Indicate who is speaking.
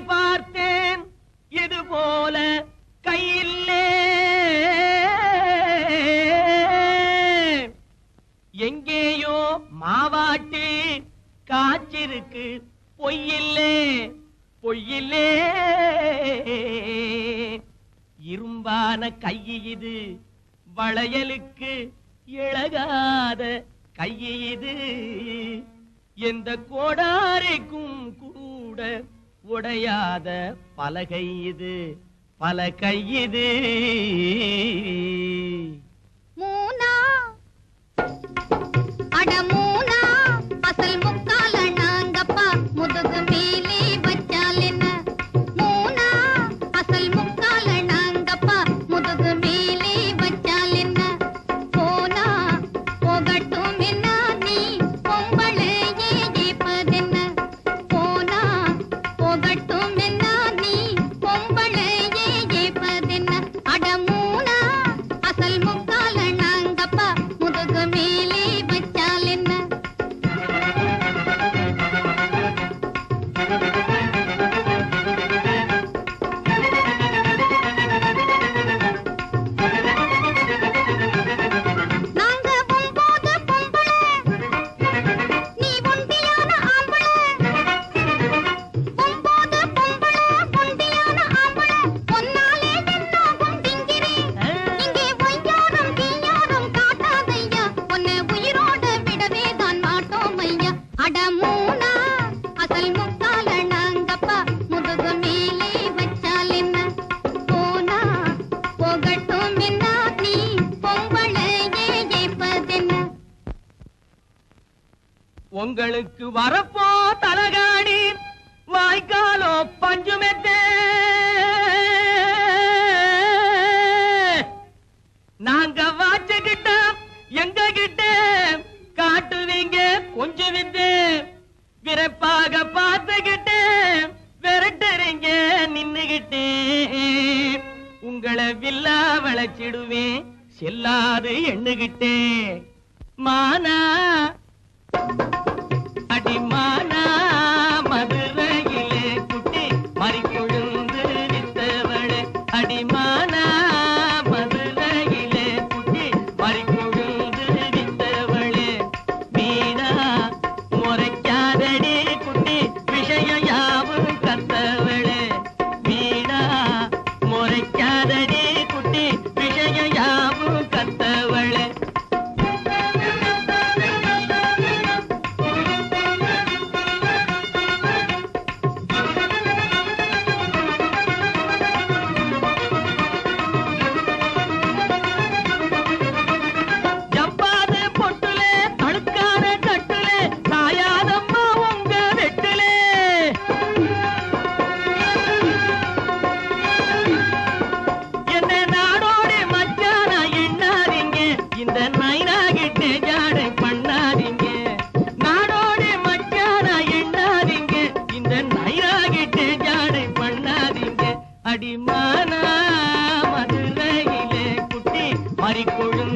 Speaker 1: பார்த்தேன். இது போல கையில்லே எங்கேயோ மாவாட்டி காய்ச்சிருக்கு. பொய்யில்லே பொய்யில்லே இரும்பான கை இது வளையலுக்கு இழகாத கையிது எந்த கோடாரைக்கும் கூட உடையாத பலகை இது. பல கையிது உங்களுக்கு வரப்போ தலகாணி வாய்க்காலோ பஞ்சுமெத்தே. நாங்க வாச்சுக்கிட்ட எங்க கிட்ட காட்டுவீங்க கொஞ்சம் விட்டு விரைப்பாக பார்த்துக்கிட்டு விரட்டுறீங்க நின்னுகிட்டு. உங்களை வில்லா வளைச்சிடுவேன் செல்லாது எண்ணுகிட்டே. மானா. மதுரையிலே குட்டி மறிக்கொழும்